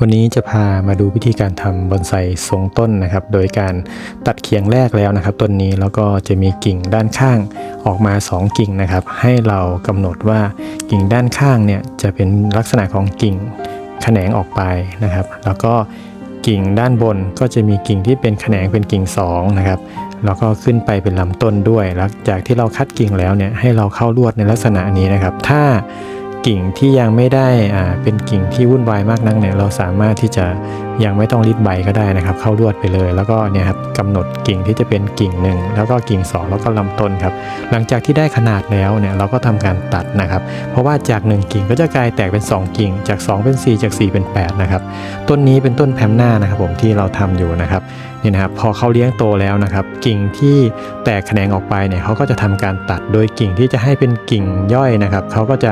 วันนี้จะพามาดูวิธีการทำบอนไซทรงต้นนะครับ โดยการตัดเขียงแรกแล้วนะครับต้นนี้แล้วก็จะมีกิ่งด้านข้างออกมา 2 กิ่งนะครับ ให้เรากำหนดว่ากิ่งด้านข้างเนี่ยจะเป็นลักษณะของกิ่งแขนงออกไปนะครับ แล้วก็กิ่งด้านบนก็จะมีกิ่งที่เป็นแขนงเป็นกิ่งสองนะครับแล้วก็ขึ้นไปเป็นลำต้นด้วยหลังจากที่เราคัดกิ่งแล้วเนี่ยให้เราเข้าลวดในลักษณะนี้นะครับ ถ้า กิ่งที่ยังไม่ได้อ่าเป็นกิ่งที่วุ่นวายมากนักเนี่ยเราสามารถที่จะยังไม่ต้องรีดใบก็ได้นะครับ เข้าลวดไปเลย แล้วก็เนี่ยครับกำหนดกิ่งที่จะเป็นกิ่งหนึ่งแล้วก็กิ่งสองแล้วก็ลำต้นครับ หลังจากที่ได้ขนาดแล้วเนี่ยเราก็ทำการตัดนะครับ เพราะว่าจาก 1 กิ่งก็จะกลายแตกเป็น 2 กิ่ง จาก 2 เป็น 4 จาก 4 เป็น8นะครับต้นนี้เป็นต้นแพมหน้านะครับผมที่เราทำอยู่นะครับ นี่นะครับพอเขาเลี้ยงโตแล้วนะครับ กิ่งที่แตกแขนงออกไปเนี่ยเขาก็จะทำการตัดโดยกิ่งที่จะให้เป็นกิ่งย่อยนะครับเขาก็จะ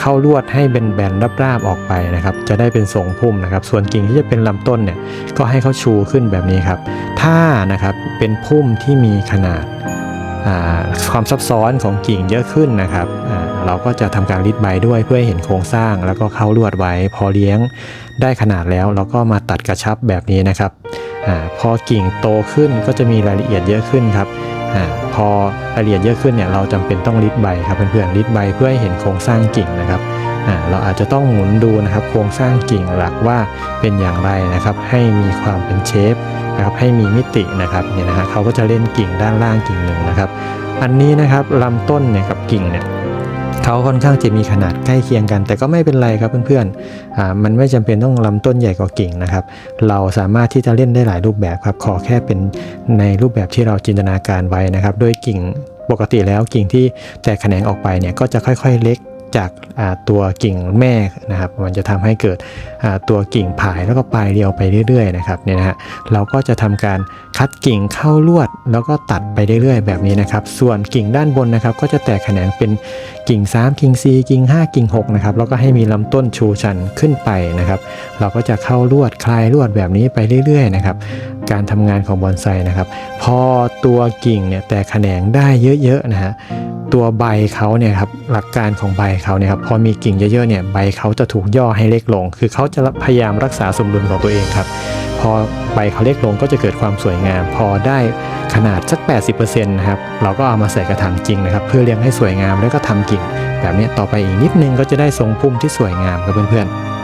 เข้าลวดให้เป็นแบนๆราบๆออกไปนะครับ จะได้เป็นทรงพุ่มนะครับ ส่วนกิ่งที่จะเป็นลำต้นเนี่ยก็ให้เขาชูขึ้นแบบนี้ครับ ถ้านะครับเป็นพุ่มที่มีขนาดความซับซ้อนของกิ่งเยอะขึ้นนะครับ เราก็จะทำการรีดใบด้วยเพื่อให้เห็นโครงสร้าง แล้วก็เข้าลวดไว้ พอเลี้ยงได้ขนาดแล้ว เราก็มาตัดกระชับแบบนี้นะครับอพอกิ่งโตขึ้นก็จะมีรายละเอียดเยอะขึ้นครับอพอรายละเอียดเยอะขึ้นเนี่ยเราจำเป็นต้องรีดใบครับเพื่อนๆรีดใบเพื่อให้เห็นโครงสร้างกิ่งนะครับเราอาจจะต้องหมุนดูนะครับ โครงสร้างกิ่งหลักว่าเป็นอย่างไรนะครับ ให้มีความเป็นเชฟนะครับให้มีมิตินะครับเนี่ยนะฮะเขาก็จะเล่นกิ่งด้านล่างกิ่งหนึ่งนะครับ อันนี้นะครับลำต้นเนี่ยกับกิ่งเนี่ย เขาค่อนข้างจะมีขนาดใกล้เคียงกัน แต่ก็ไม่เป็นไรครับเพื่อนๆอ่ามันไม่จำเป็นต้องลำต้นใหญ่กว่ากิ่งนะครับ เราสามารถที่จะเล่นได้หลายรูปแบบครับ ขอแค่เป็นในรูปแบบที่เราจินตนาการไว้นะครับ ด้วยกิ่งปกติแล้วกิ่งที่แตกแขนงออกไปเนี่ยก็จะค่อย ๆ เล็ก จากตัวกิ่งแม่นะครับ มันจะทำให้เกิดตัวกิ่งผายแล้วก็ปลายเรียวไปเรื่อยๆนะครับเนี่ยนะฮะเราก็จะทำการคัดกิ่งเข้าลวด แล้วก็ตัดไปเรื่อยๆ แบบนี้นะครับ ส่วนกิ่งด้านบนนะครับ ก็จะแตกแขนงเป็นกิ่ง 3 กิ่ง 4 กิ่ง 5 กิ่ง 6 นะครับ แล้วก็ให้มีลำต้นชูชันขึ้นไปนะครับ เราก็จะเข้าลวดคลายลวดแบบนี้ไปเรื่อยๆนะครับการทำงานของบอนไซนะครับ พอตัวกิ่งเนี่ยแตกแขนงได้เยอะๆนะฮะ ตัวใบเขาเนี่ยครับหลักการของใบเขาเนี่ยครับพอมีกิ่งเยอะๆเนี่ยใบเขาจะถูกย่อให้เล็กลง คือเขาจะพยายามรักษาสมดุลของตัวเองครับ พอใบเขาเล็กลงก็จะเกิดความสวยงาม พอได้ขนาดสัก 80%นะครับเราก็เอามาใส่กระถางจริงนะครับ เพื่อเลี้ยงให้สวยงามแล้วก็ทำกิ่ง แบบนี้ต่อไปอีกนิดนึงก็จะได้ทรงพุ่มที่สวยงามครับเพื่อนๆ